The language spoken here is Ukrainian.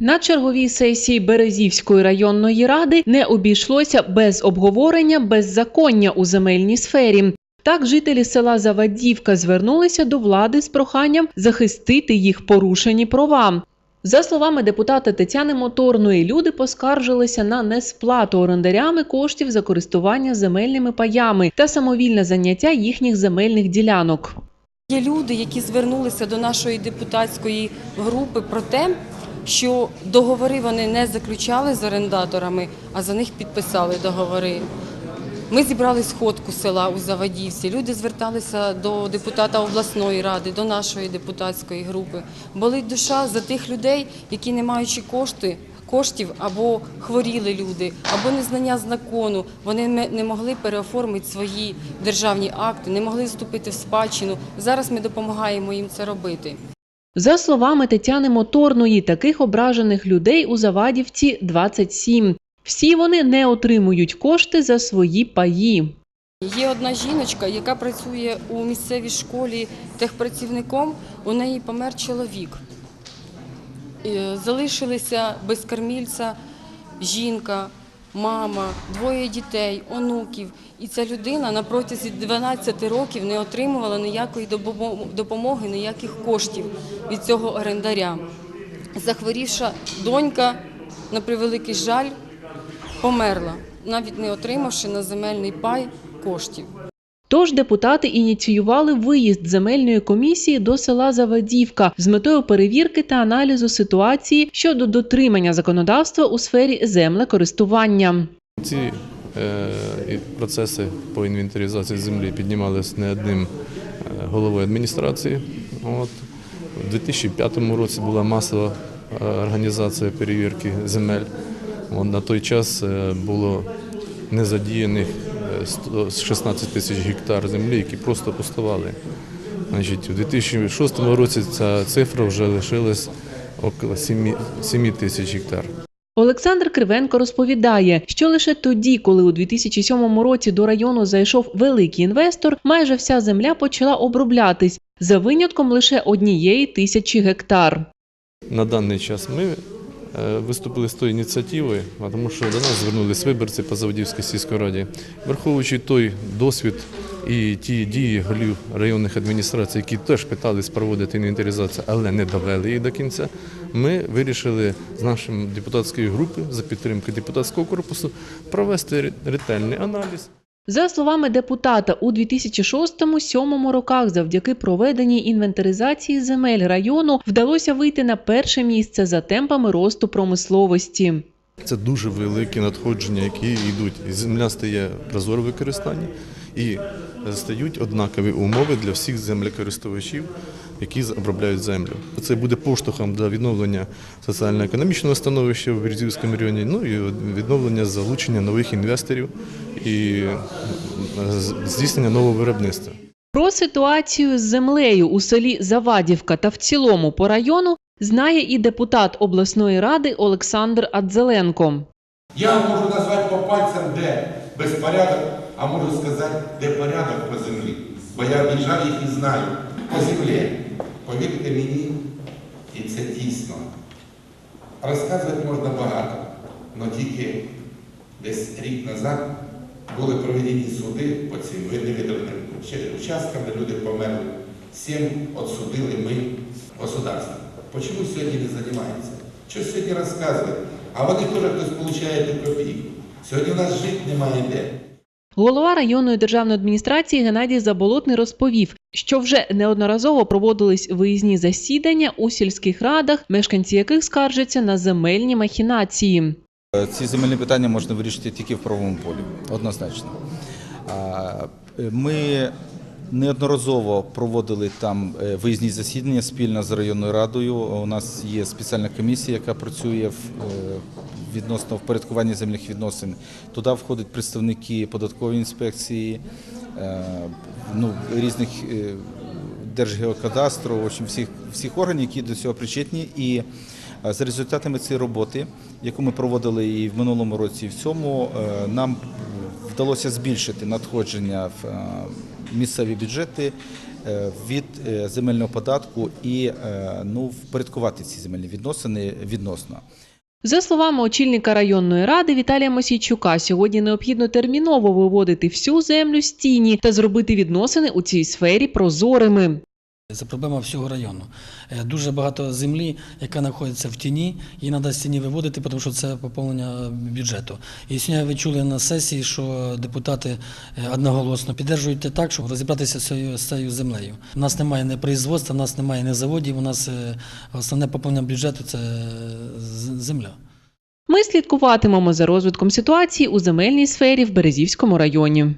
На черговій сесії Березівської районної ради не обійшлося без обговорення беззаконня у земельній сфері. Так, жителі села Завадівка звернулися до влади з проханням захистити їх порушені права. За словами депутата Тетяни Моторної, люди поскаржилися на несплату орендарями коштів за користування земельними паями та самовільне заняття їхніх земельних ділянок. Є люди, які звернулися до нашої депутатської групи про те, що договори вони не заключали з орендаторами, а за них підписали договори. Ми зібрали сходку села у Завадівці. Люди зверталися до депутата обласної ради, до нашої депутатської групи. Болить душа за тих людей, які не маючи кошти, коштів або хворіли люди, або незнання закону, вони не могли переоформити свої державні акти, не могли вступити в спадщину. Зараз ми допомагаємо їм це робити. За словами Тетяни Моторної, таких ображених людей у Завадівці 27. Всі вони не отримують кошти за свої паї. Є одна жіночка, яка працює у місцевій школі техпрацівником. У неї помер чоловік. Е, Залишилися без кормільця жінка, мама, двоє дітей, онуків. І ця людина на протязі 12 років не отримувала ніякої допомо- допомоги, ніяких коштів від цього орендаря. Захворівша донька, на превеликий жаль, померла, навіть не отримавши на земельний пай коштів. Тож депутати ініціювали виїзд земельної комісії до села Завадівка з метою перевірки та аналізу ситуації щодо дотримання законодавства у сфері землекористування. Ці е, процеси по інвентаризації землі піднімалися не одним е, головою адміністрації. От. У 2005 році була масова е, організація перевірки земель. От, на той час е, було незадіяних е, 100 16 тисяч гектар землі, які просто пустували. Значить, у 2006 році ця цифра вже лишилась около 7 7 тисяч гектар. Олександр Кривенко розповідає, що лише тоді, коли у 2007 році до району зайшов великий інвестор, майже вся земля почала оброблятись за винятком лише однієї тисячі гектар. На даний час ми виступили з тою ініціативою, тому що до нас звернулись виборці по Заводівській сільській раді. Враховуючи той досвід і ті дії голів районних адміністрацій, які теж питались проводити інвентаризацію, але не довели її до кінця, ми вирішили з нашої депутатської групи за підтримки депутатського корпусу провести ретельний аналіз. За словами депутата, у 2006-2007 роках завдяки проведеній інвентаризації земель району вдалося вийти на перше місце за темпами росту промисловості. Це дуже великі надходження, які йдуть. Земля стає прозоро використання і стають однакові умови для всіх землекористувачів, які обробляють землю. Це буде поштовхом для відновлення соціально-економічного становища в Березівському районі, ну і відновлення залучення нових інвесторів і е, здійснення нового виробництва. Про ситуацію з землею у селі Завадівка та в цілому по району знає і депутат обласної ради Олександр Адзеленко. Я можу назвати по пальцям, де безпорядок, а можу сказати, де порядок по землі. Бо я об'їжджав їх і знаю. По землі. Повірте мені, і це дійсно. Розказувати можна багато, але тільки десь рік назад були проведені суди по цим невидраним участкам, де люди померли. Сім отсудили ми государство. Чому сьогодні не займається? Що сьогодні розказують? А вони теж хтось ту копійку. Сьогодні у нас жити немає де. Голова районної державної адміністрації Геннадій Заболотний розповів, що вже неодноразово проводились виїзні засідання у сільських радах, мешканці яких скаржаться на земельні махінації. Ці земельні питання можна вирішити тільки в правовому полі, однозначно. Е, Ми неодноразово проводили там е, виїзні засідання спільно з районною радою. У нас є спеціальна комісія, яка працює в е, відносно впорядкування земельних відносин. Туди входять представники податкової інспекції, е, ну, різних Держгеокадастру, в общем, всіх, всіх органів, які до цього причетні. І за результатами цієї роботи, яку ми проводили і в минулому році, і в цьому, е, нам вдалося збільшити надходження в е, місцеві бюджети е, від е, земельного податку і е, ну, впорядкувати ці земельні відносини відносно. За словами очільника районної ради Віталія Мосійчука, сьогодні необхідно терміново виводити всю землю з тіні та зробити відносини у цій сфері прозорими. Це проблема всього району. Е, Дуже багато землі, яка знаходиться в тіні, її треба з тіні виводити, тому що це поповнення бюджету. І сьогодні ви чули на сесії, що депутати е, одноголосно підтримують так, щоб розібратися з цією, землею. У нас немає ні производства, у нас немає ні заводів, у нас е, основне поповнення бюджету це е, земля. Ми слідкуватимемо за розвитком ситуації у земельній сфері в Березівському районі.